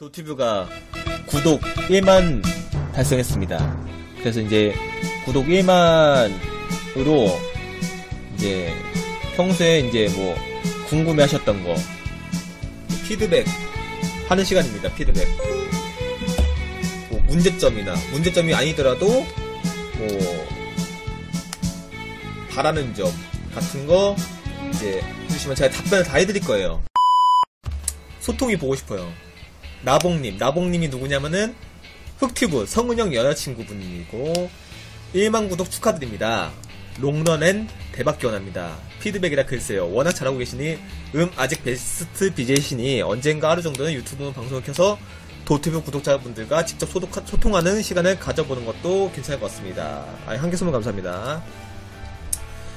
도티뷰가 구독 1만 달성했습니다. 그래서 이제 구독 1만으로 이제 평소에 이제 뭐 궁금해 하셨던 거 피드백 하는 시간입니다. 피드백. 뭐 문제점이나 문제점이 아니더라도 뭐 바라는 점 같은 거 이제 해주시면 제가 답변을 다 해드릴 거예요. 소통이 보고 싶어요. 나봉님, 나봉님이 누구냐면은 흑튜브 성은영 여자친구분이고 1만 구독 축하드립니다. 롱런앤 대박 기원합니다. 피드백이라 글쎄요. 워낙 잘하고 계시니 음 아직 베스트 BJ시니 언젠가 하루 정도는 유튜브 방송을 켜서 도튜브 구독자분들과 직접 소독, 소통하는 시간을 가져보는 것도 괜찮을 것 같습니다. 아니, 한개 선물 감사합니다.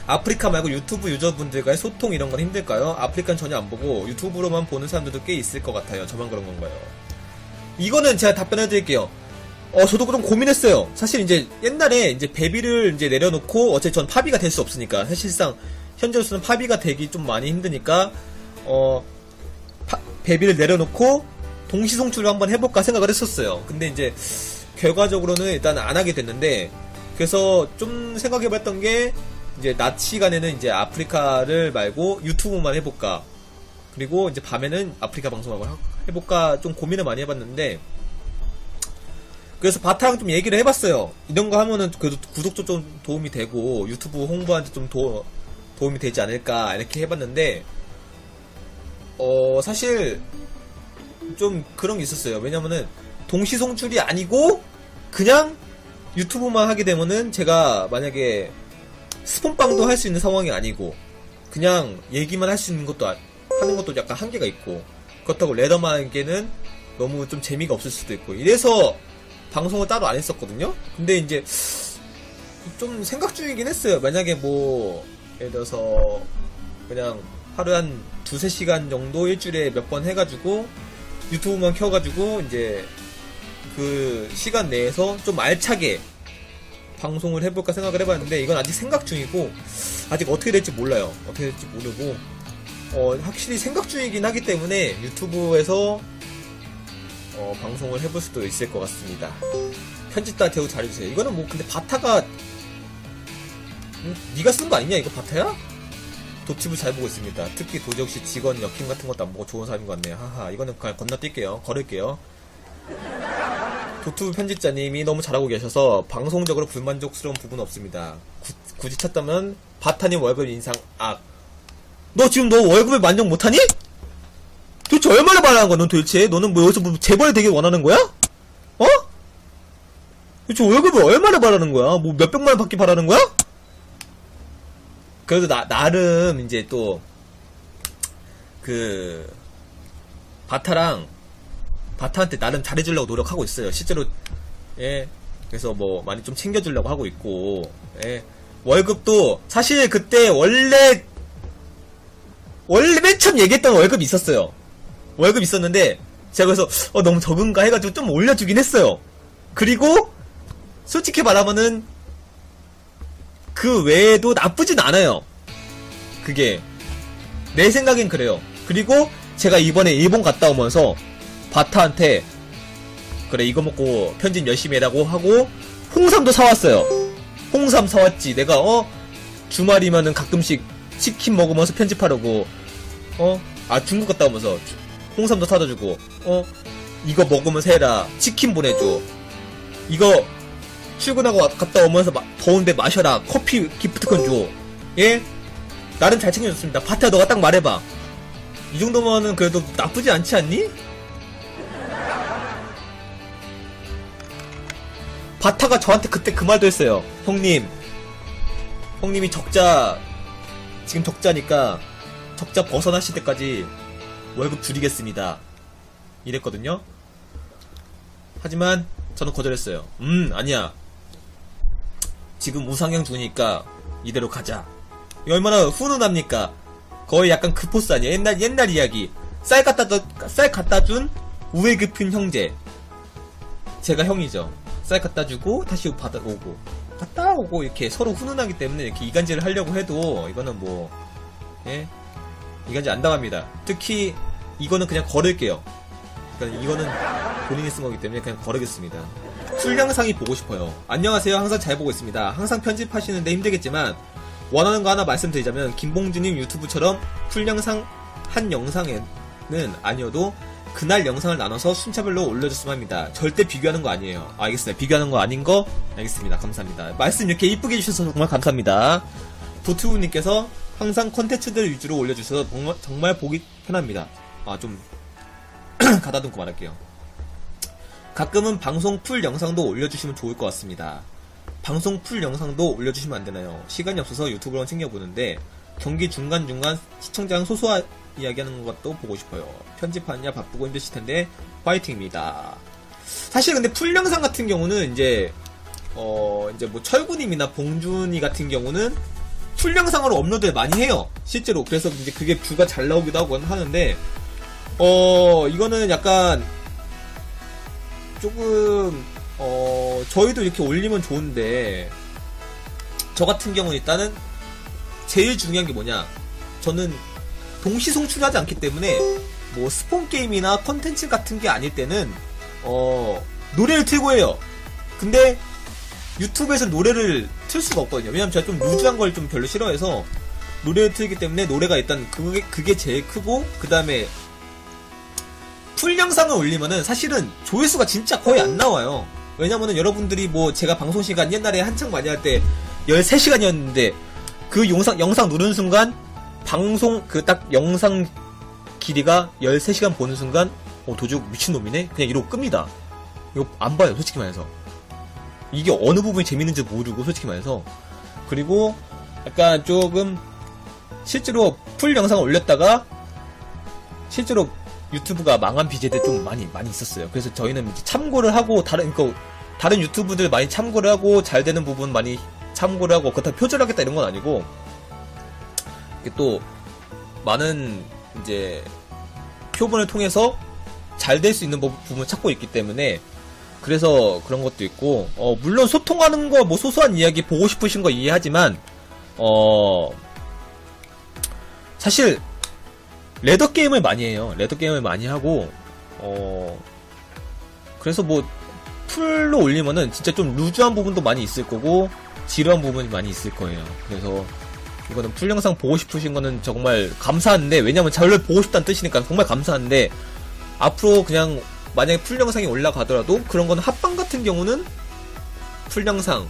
아프리카 말고 유튜브 유저분들과의 소통 이런 건 힘들까요? 아프리카는 전혀 안 보고 유튜브로만 보는 사람들도 꽤 있을 것 같아요. 저만 그런 건가요? 이거는 제가 답변해 드릴게요. 어, 저도 좀 고민했어요. 사실 이제 옛날에 이제 베비를 이제 내려놓고 어차피 전 파비가 될 수 없으니까 사실상 현재로서는 파비가 되기 좀 많이 힘드니까 어 파, 베비를 내려놓고 동시 송출을 한번 해볼까 생각을 했었어요. 근데 이제 결과적으로는 일단 안 하게 됐는데 그래서 좀 생각해봤던 게 이제 낮 시간에는 이제 아프리카를 말고 유튜브만 해볼까. 그리고 이제 밤에는 아프리카 방송하고 해볼까 좀 고민을 많이 해봤는데 그래서 바타랑 좀 얘기를 해봤어요. 이런 거 하면은 그래도 구독도 좀 도움이 되고 유튜브 홍보한테 좀 도, 도움이 되지 않을까 이렇게 해봤는데 어 사실 좀 그런 게 있었어요. 왜냐면은 동시 송출이 아니고 그냥 유튜브만 하게 되면은 제가 만약에 스폰빵도 할 수 있는 상황이 아니고 그냥 얘기만 할 수 있는 것도 아, 하는 것도 약간 한계가 있고 그렇다고 레더만에게는 너무 좀 재미가 없을 수도 있고 이래서 방송을 따로 안 했었거든요. 근데 이제 좀 생각 중이긴 했어요. 만약에 뭐 예를 들어서 그냥 하루에 한 두세 시간 정도 일주일에 몇 번 해가지고 유튜브만 켜가지고 이제 그 시간 내에서 좀 알차게 방송을 해볼까 생각을 해봤는데 이건 아직 생각 중이고 아직 어떻게 될지 몰라요. 어떻게 될지 모르고 어, 확실히 생각 중이긴 하기 때문에 유튜브에서 어, 방송을 해볼 수도 있을 것 같습니다. 편집다 대우 잘해주세요. 이거는 뭐 근데 바타가 음, 네가 쓴 거 아니냐 이거 바타야? 도티브 잘 보고 있습니다. 특히 도적시 직원 역행 같은 것도 안 보고 좋은 사람인 것 같네요. 하하 이거는 그냥 건너뛸게요. 걸을게요. 도투 편집자님이 너무 잘하고 계셔서 방송적으로 불만족스러운 부분은 없습니다. 구, 굳이 찾다면 바타님 월급 인상 악. 너 지금 너 월급에 만족 못하니? 도대체 얼마나 바라는 거야, 넌 도대체? 너는 뭐 여기서 뭐 재벌 되게 원하는 거야? 어? 도대체 월급을 얼마나 바라는 거야? 뭐 몇백만 원 받기 바라는 거야? 그래도 나, 나름 이제 또, 그, 바타랑 바타한테 나름 잘해주려고 노력하고 있어요. 실제로 예 그래서 뭐 많이 좀 챙겨주려고 하고 있고 예 월급도 사실 그때 원래 원래 맨 처음 얘기했던 월급이 있었어요. 월급 있었는데 제가 그래서 어 너무 적은가 해가지고 좀 올려주긴 했어요. 그리고 솔직히 말하면은 그 외에도 나쁘진 않아요. 그게 내 생각엔 그래요. 그리고 제가 이번에 일본 갔다 오면서 바타한테 그래 이거 먹고 편집 열심히 해라고 하고 홍삼도 사왔어요. 홍삼 사왔지. 내가 어 주말이면은 가끔씩 치킨 먹으면서 편집하려고 어 아 중국 갔다 오면서 홍삼도 사다 주고 어 이거 먹으면서 해라. 치킨 보내줘. 이거 출근하고 갔다 오면서 마, 더운데 마셔라. 커피 기프트콘 줘. 예? 나름 잘 챙겨줬습니다. 바타 너가 딱 말해봐. 이 정도면은 그래도 나쁘지 않지 않니? 바타가 저한테 그때 그 말도 했어요. 형님, 형님이 적자, 지금 적자니까 적자 벗어나실 때까지 월급 줄이겠습니다. 이랬거든요. 하지만 저는 거절했어요. 음, 아니야. 지금 우상향 중이니까 이대로 가자. 얼마나 훈훈합니까? 거의 약간 그 포스 아니야? 옛날, 옛날 이야기. 쌀 갖다, 쌀 갖다 준 우애 깊은 형제. 제가 형이죠. 쌀 갖다 주고 다시 받아 오고 갔다 오고 이렇게 서로 훈훈하기 때문에 이렇게 이간질을 하려고 해도 이거는 뭐 예? 이간질 안 당합니다. 특히 이거는 그냥 걸을게요. 그러니까 이거는 본인이 쓴 거기 때문에 그냥 거르겠습니다. 풀 영상이 보고 싶어요. 안녕하세요. 항상 잘 보고 있습니다. 항상 편집하시는데 힘들겠지만 원하는 거 하나 말씀드리자면 김봉주님 유튜브처럼 풀 영상 한 영상에는 아니어도 그날 영상을 나눠서 순차별로 올려줬으면 합니다. 절대 비교하는 거 아니에요. 아, 알겠습니다. 비교하는 거 아닌 거 알겠습니다. 감사합니다. 말씀 이렇게 이쁘게 해주셔서 정말 감사합니다. 도트우님께서 항상 컨텐츠들 위주로 올려주셔서 정말, 정말 보기 편합니다. 아, 좀 가다듬고 말할게요. 가끔은 방송 풀 영상도 올려주시면 좋을 것 같습니다. 방송 풀 영상도 올려주시면 안 되나요? 시간이 없어서 유튜브로 챙겨보는데 경기 중간중간 시청자랑 소소한 이야기하는 것도 보고 싶어요. 편집하느냐 바쁘고 힘드실 텐데 파이팅입니다. 사실 근데 풀 영상 같은 경우는 이제 어 이제 뭐 철구님이나 봉준이 같은 경우는 풀 영상으로 업로드를 많이 해요. 실제로 그래서 이제 그게 뷰가 잘 나오기도 하고 하는데 어 이거는 약간 조금 어 저희도 이렇게 올리면 좋은데 저 같은 경우는 일단은 제일 중요한 게 뭐냐 저는 동시 송출하지 않기 때문에 뭐 스폰 게임이나 컨텐츠 같은 게 아닐 때는 어 노래를 틀고 해요. 근데 유튜브에서 노래를 틀 수가 없거든요. 왜냐면 제가 좀 루즈한 걸 좀 별로 싫어해서 노래를 틀기 때문에 노래가 일단 그게 그게 제일 크고 그 다음에 풀 영상을 올리면은 사실은 조회수가 진짜 거의 안 나와요. 왜냐면은 여러분들이 뭐 제가 방송 시간 옛날에 한창 많이 할 때 13시간이었는데 그 영상 영상 누르는 순간 방송 그 딱 영상 길이가 13시간 보는 순간 어 도둑 미친놈이네? 그냥 이러고 끕니다. 이거 안 봐요 솔직히 말해서. 이게 어느 부분이 재밌는지 모르고 솔직히 말해서. 그리고 약간 조금 실제로 풀 영상 을 올렸다가 실제로 유튜브가 망한 BJ들 좀 많이 많이 있었어요. 그래서 저희는 참고를 하고 다른 그 다른 유튜브들 많이 참고를 하고 잘 되는 부분 많이 참고를 하고 그렇다고 표절하겠다 이런 건 아니고 또 많은 이제 표본을 통해서 잘 될 수 있는 부- 부분을 찾고 있기 때문에 그래서 그런 것도 있고 어, 물론 소통하는 거 뭐 소소한 이야기 보고 싶으신 거 이해하지만 어 사실 레더 게임을 많이 해요. 레더 게임을 많이 하고 어 그래서 뭐 풀로 올리면은 진짜 좀 루즈한 부분도 많이 있을 거고 지루한 부분이 많이 있을 거예요. 그래서 이거는 풀 영상 보고 싶으신 거는 정말 감사한데 왜냐면 저를 보고 싶다는 뜻이니까 정말 감사한데 앞으로 그냥 만약에 풀 영상이 올라가더라도 그런 거는 합방 같은 경우는 풀 영상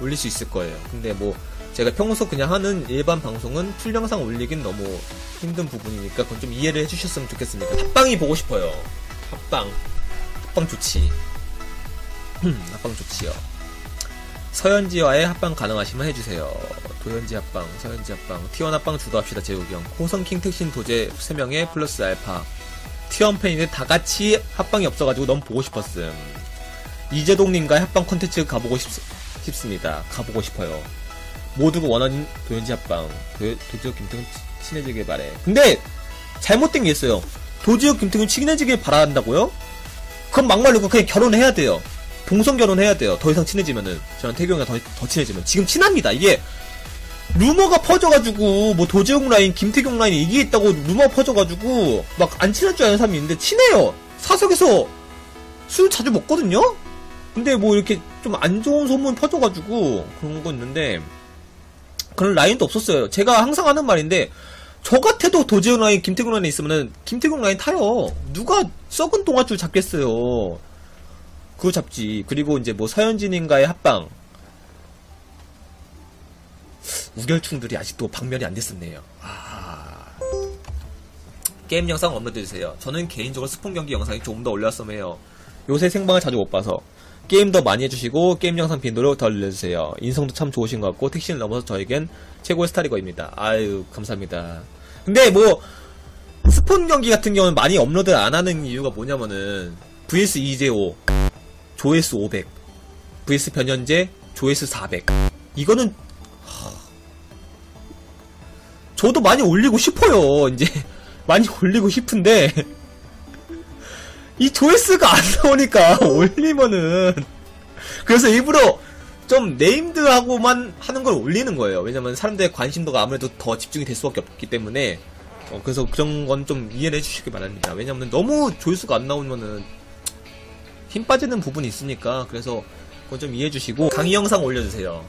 올릴 수 있을 거예요. 근데 뭐 제가 평소 그냥 하는 일반 방송은 풀 영상 올리긴 너무 힘든 부분이니까 그건 좀 이해를 해주셨으면 좋겠습니다. 합방이 보고 싶어요. 합방. 합방 좋지. 합방 좋지요. 서현지와의 합방 가능하시면 해주세요. 도현지 합방, 서현지 합방, T1 합방 주도합시다, 형. 호성킹 택신 도제 3명에 플러스 알파. T1 팬인데 다 같이 합방이 없어가지고 너무 보고 싶었음. 이재동님과의 합방 콘텐츠 가보고 싶, 싶습니다. 가보고 싶어요. 모두가 원하는 도현지 합방. 도, 도지혁 김태훈 치- 친해지길 바래. 근데, 잘못된 게 있어요. 도지혁 김태훈 친해지길 바란다고요? 그럼 막말로 그냥 결혼해야 돼요. 동성 결혼해야 돼요. 더 이상 친해지면은 저는 태경이가 더, 더 친해지면 지금 친합니다. 이게 루머가 퍼져가지고 뭐 도재욱 라인, 김태경 라인 이게 있다고 루머 퍼져가지고 막 안 친할 줄 아는 사람이 있는데 친해요. 사석에서 술 자주 먹거든요. 근데 뭐 이렇게 좀 안 좋은 소문 퍼져가지고 그런 거 있는데 그런 라인도 없었어요. 제가 항상 하는 말인데 저 같아도 도재욱 라인, 김태경 라인 있으면은 김태경 라인 타요. 누가 썩은 동아줄 잡겠어요. 그거 잡지. 그리고 이제 뭐 서현진인가의 합방. 우결충들이 아직도 박멸이 안 됐었네요. 아. 게임 영상 업로드해주세요. 저는 개인적으로 스폰 경기 영상이 조금 더 올렸으면 해요. 요새 생방을 자주 못 봐서. 게임 더 많이 해주시고, 게임 영상 빈도를 덜 늘려주세요. 인성도 참 좋으신 것 같고, 택시를 넘어서 저에겐 최고의 스타리거입니다. 아유, 감사합니다. 근데 뭐, 스폰 경기 같은 경우는 많이 업로드 안 하는 이유가 뭐냐면은, VS 이재호, 조회수 500, vs 변현재 조회수 400. 이거는 하, 저도 많이 올리고 싶어요. 이제 많이 올리고 싶은데 이 조회수가 안 나오니까 올리면은 그래서 일부러 좀 네임드하고만 하는 걸 올리는 거예요. 왜냐면 사람들의 관심도가 아무래도 더 집중이 될 수밖에 없기 때문에 어, 그래서 그런 건 좀 이해를 해주시기 바랍니다. 왜냐면 너무 조회수가 안 나오면은 힘 빠지는 부분이 있으니까 그래서 그건 좀 이해해 주시고 강의 영상 올려주세요.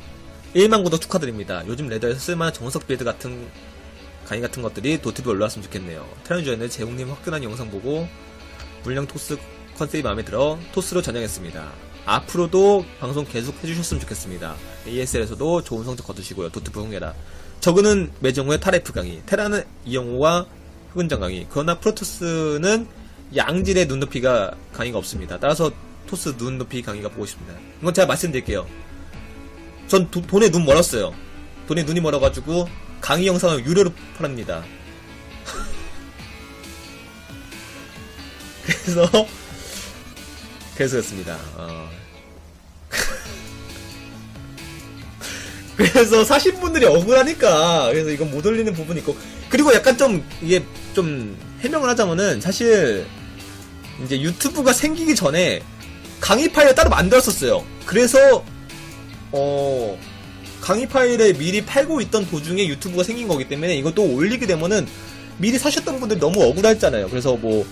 1만 구독 축하드립니다. 요즘 레더에서 쓸만한 정석 빌드 같은 강의 같은 것들이 도트에 올라왔으면 좋겠네요. 테란주에는 재홍님 화끈한 영상 보고 물량 토스 컨셉이 마음에 들어 토스로 전향했습니다. 앞으로도 방송 계속 해주셨으면 좋겠습니다. ASL에서도 좋은 성적 거두시고요. 도트 부흥해라. 저그는 매정호의 타레프 강의, 테라는 이영호와 흑은정 강의. 그러나 프로토스는 양질의 눈높이가 강의가 없습니다. 따라서 토스 눈높이 강의가 보고 싶습니다. 이건 제가 말씀드릴게요. 전 도- 돈에 눈 멀었어요. 돈에 눈이 멀어가지고 강의 영상을 유료로 팔합니다. 그래서 그래서 그렇습니다. 어. 그래서 사신 분들이 억울하니까 그래서 이건 못 올리는 부분이 있고 그리고 약간 좀 이게 좀 해명을 하자면은 사실 이제 유튜브가 생기기 전에 강의 파일을 따로 만들었었어요. 그래서 어 강의 파일을 미리 팔고 있던 도중에 유튜브가 생긴 거기 때문에 이것도 올리게 되면은 미리 사셨던 분들이 너무 억울했잖아요. 그래서 뭐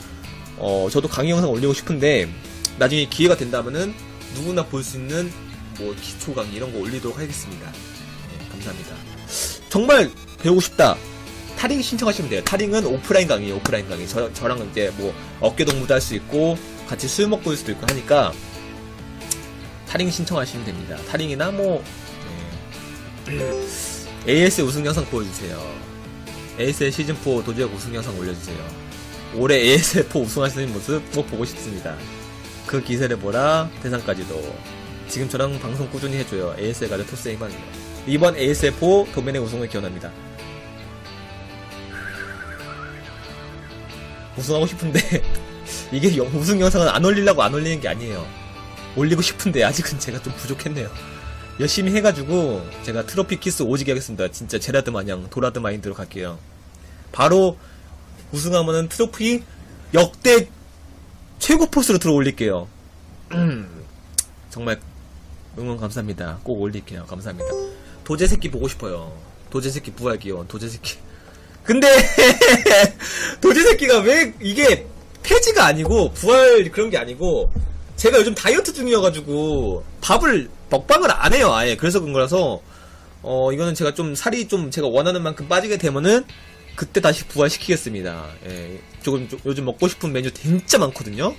어, 저도 강의 영상 올리고 싶은데 나중에 기회가 된다면은 누구나 볼 수 있는 뭐 기초 강의 이런 거 올리도록 하겠습니다. 네, 감사합니다. 정말 배우고 싶다. 타링 신청하시면 돼요. 타링은 오프라인 강의, 오프라인 강의. 저, 저랑 이제 뭐 어깨 동무도 할 수 있고 같이 술 먹고 올 수도 있고 하니까 타링 신청하시면 됩니다. 타링이나 뭐 네. AS 우승 영상 보여주세요. ASL 시즌 4 도지역 우승 영상 올려주세요. 올해 ASL4 우승하시는 모습 꼭 보고 싶습니다. 그 기세를 보라 대상까지도 지금 저랑 방송 꾸준히 해줘요. ASL 가드 토스의 희망이요. 이번 ASL4 도면의 우승을 기원합니다. 우승하고 싶은데 이게 영- 우승 영상은 안 올리려고 안 올리는 게 아니에요. 올리고 싶은데 아직은 제가 좀 부족했네요. 열심히 해가지고 제가 트로피 키스 오지게 하겠습니다. 진짜 제라드 마냥 도라드 마인드로 갈게요. 바로 우승하면은 트로피 역대 최고 포스로 들어 올릴게요. 음, 정말 응원 감사합니다. 꼭 올릴게요. 감사합니다. 도제 새끼 보고 싶어요. 도제 새끼 부활 기원. 도제 새끼. 근데 도제 새끼가 왜 이게 폐지가 아니고 부활 그런 게 아니고 제가 요즘 다이어트 중이어가지고 밥을 먹방을 안 해요 아예. 그래서 그런 거라서 어 이거는 제가 좀 살이 좀 제가 원하는 만큼 빠지게 되면은 그때 다시 부활시키겠습니다. 예 조금 좀 요즘 먹고 싶은 메뉴 진짜 많거든요?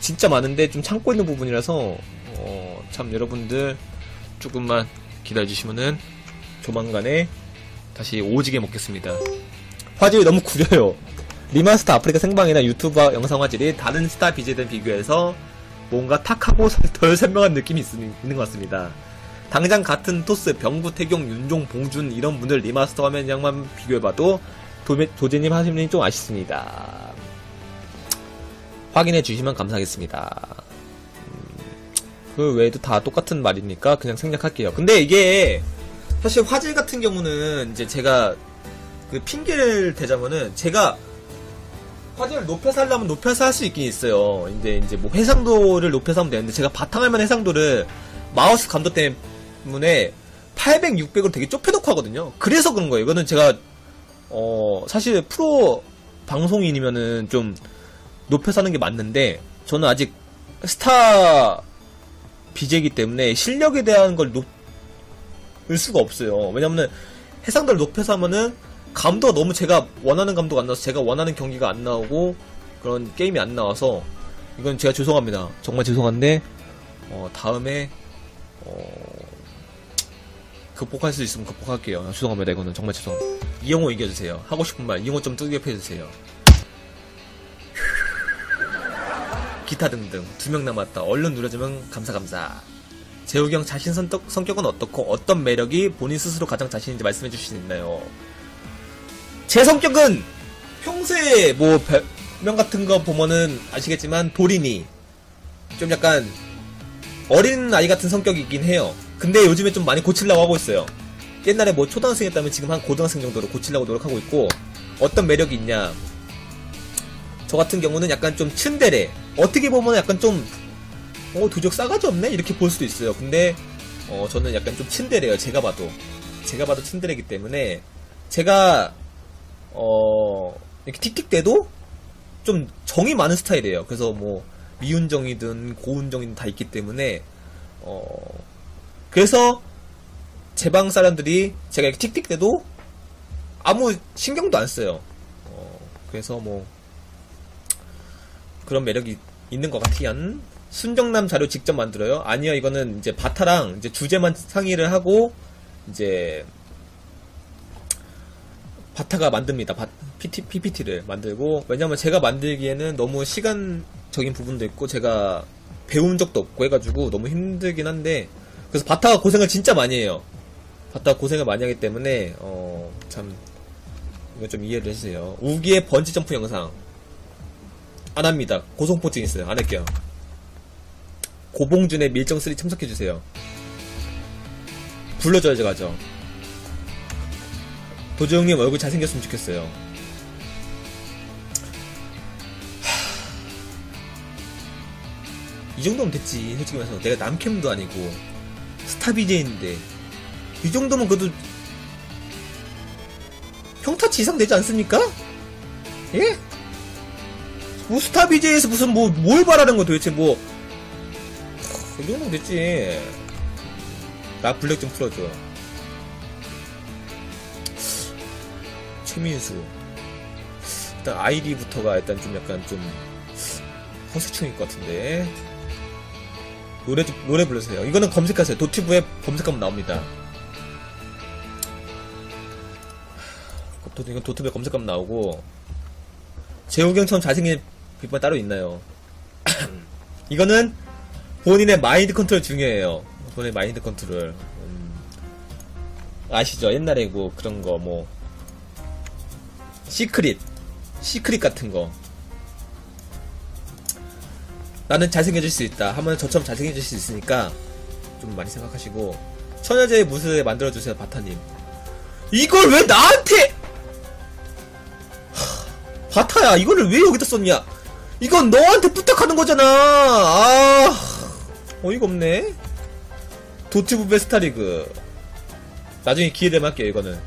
진짜 많은데 좀 참고 있는 부분이라서 어 참 여러분들 조금만 기다려주시면은 조만간에 다시 오지게 먹겠습니다 화질이 너무 구려요 리마스터 아프리카 생방이나 유튜브 영상 화질이 다른 스타 BJ들 비교해서 뭔가 탁하고 덜 선명한 느낌이 있, 는것 같습니다. 당장 같은 토스, 병구, 태경, 윤종, 봉준 이런 분들 리마스터 화면량만 비교해봐도 도매, 도제님 하심님 좀 아쉽습니다. 확인해 주시면 감사하겠습니다. 음, 그 외에도 다 똑같은 말이니까 그냥 생략할게요. 근데 이게 사실 화질 같은 경우는 이제 제가 그 핑계를 대자면은 제가 화질을 높여서 하려면 높여서 할 수 있긴 있어요. 근데 이제 뭐 해상도를 높여서 하면 되는데 제가 바탕화면 해상도를 마우스 감도 때문에 800, 600으로 되게 좁혀놓고 하거든요. 그래서 그런 거예요. 이거는 제가 어 사실 프로 방송인이면은 좀 높여서 하는 게 맞는데 저는 아직 스타 BJ이기 때문에 실력에 대한 걸 높 을 수가 없어요. 왜냐면은 해상도를 높여서 하면은 감도가 너무 제가 원하는 감도가 안 나와서 제가 원하는 경기가 안 나오고 그런 게임이 안 나와서 이건 제가 죄송합니다. 정말 죄송한데 어, 다음에 어, 극복할 수 있으면 극복할게요. 죄송합니다. 이거는 정말 죄송합니다. 이영호 이겨주세요. 하고 싶은 말 이영호 좀 뜨게 해주세요. 기타 등등 두 명 남았다. 얼른 누려주면 감사 감사. 재욱이 형 자신 성격, 성격은 어떻고 어떤 매력이 본인 스스로 가장 자신인지 말씀해 주실 수 있나요? 제 성격은 평소에 뭐 별명 같은 거 보면은 아시겠지만 도리니 좀 약간 어린 아이 같은 성격이긴 해요. 근데 요즘에 좀 많이 고치려고 하고 있어요. 옛날에 뭐 초등학생이었다면 지금 한 고등학생 정도로 고치려고 노력하고 있고 어떤 매력이 있냐? 저 같은 경우는 약간 좀 츤데레. 어떻게 보면 약간 좀 어, 도적 싸가지 없네? 이렇게 볼 수도 있어요. 근데, 어, 저는 약간 좀 츤데레예요. 제가 봐도. 제가 봐도 츤데레기 때문에, 제가, 어, 이렇게 틱틱 대도 좀 정이 많은 스타일이에요. 그래서 뭐, 미운 정이든 고운 정이든 다 있기 때문에, 어, 그래서 제 방 사람들이 제가 이렇게 틱틱 대도 아무 신경도 안 써요. 어, 그래서 뭐, 그런 매력이 있는 것 같아요. 순정남 자료 직접 만들어요? 아니요, 이거는 이제 바타랑 이제 주제만 상의를 하고, 이제, 바타가 만듭니다. 바, PT, PPT를 만들고, 왜냐면 제가 만들기에는 너무 시간적인 부분도 있고, 제가 배운 적도 없고 해가지고 너무 힘들긴 한데, 그래서 바타가 고생을 진짜 많이 해요. 바타가 고생을 많이 하기 때문에, 어, 참, 이거 좀 이해를 해주세요. 우기의 번지점프 영상. 안 합니다. 고소공포증 있어요. 안 할게요. 고봉준의 밀정3 참석해주세요. 불러줘야죠, 가죠. 도저형님 얼굴 잘생겼으면 좋겠어요. 하... 이 정도면 됐지, 솔직히 말해서. 내가 남캠도 아니고, 스타 BJ인데. 이 정도면 그래도, 평타치 이상 되지 않습니까? 예? 뭐 스타 BJ에서 무슨 뭐, 뭘 바라는 거 도대체 뭐, 이 정도면 됐지. 나 블랙 좀 풀어줘. 최민수. 일단 아이디부터가 일단 좀 약간 좀 허수충일 것 같은데. 노래 좀, 노래 불러주세요. 이거는 검색하세요. 도티브에 검색하면 나옵니다. 도, 이건 도티브에 검색하면 나오고. 재우경처럼 잘생긴 비법 따로 있나요? 이거는 본인의 마인드 컨트롤 중요해요. 본인의 마인드 컨트롤. 음, 아시죠? 옛날에 뭐 그런 거 뭐. 시크릿. 시크릿 같은 거. 나는 잘생겨질 수 있다. 하면 저처럼 잘생겨질 수 있으니까 좀 많이 생각하시고 처녀제의 무스에 만들어주세요 바타님. 이걸 왜 나한테? 하, 바타야 이거를 왜 여기다 썼냐? 이건 너한테 부탁하는 거잖아. 아 어이가 없네. 도티브 베스타리그. 나중에 기회 되면 할게요 이거는.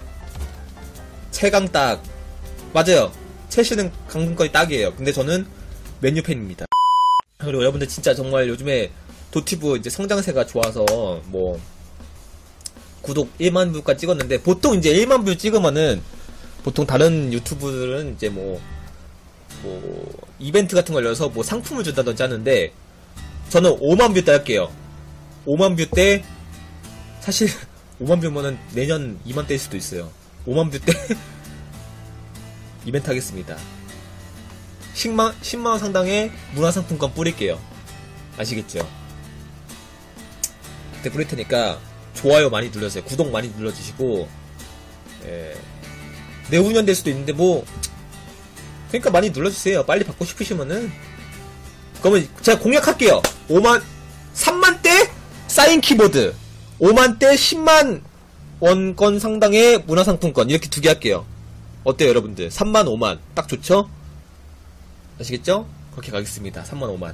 최강 딱. 맞아요. 첼시는 강등권이 딱이에요. 근데 저는 맨유 팬입니다. 그리고 여러분들 진짜 정말 요즘에 도티브 이제 성장세가 좋아서 뭐 구독 1만 뷰까지 찍었는데 보통 이제 1만 뷰 찍으면은 보통 다른 유튜브들은 이제 뭐, 뭐, 이벤트 같은 걸 열어서 뭐 상품을 준다든지 하는데, 저는 5만 뷰 때 할게요. 5만 뷰 때, 사실, 5만 뷰면은 내년 2만 대일 수도 있어요. 5만 뷰 때, 이벤트 하겠습니다. 10만, 10만 원 상당의 문화상품권 뿌릴게요. 아시겠죠? 그때 뿌릴 테니까, 좋아요 많이 눌러주세요. 구독 많이 눌러주시고, 예. 내후년 될 수도 있는데, 뭐, 그러니까 많이 눌러주세요. 빨리 받고 싶으시면은. 그러면 제가 공약할게요. 5만, 3만 대 사인 키보드. 5만 대 10만 원권 상당의 문화상품권. 이렇게 두 개 할게요. 어때요, 여러분들? 3만, 5만. 딱 좋죠? 아시겠죠? 그렇게 가겠습니다. 3만, 5만.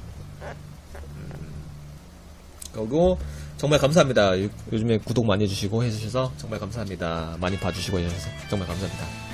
그리고 정말 감사합니다. 요, 요즘에 구독 많이 해주시고 해주셔서 정말 감사합니다. 많이 봐주시고 해주셔서 정말 감사합니다.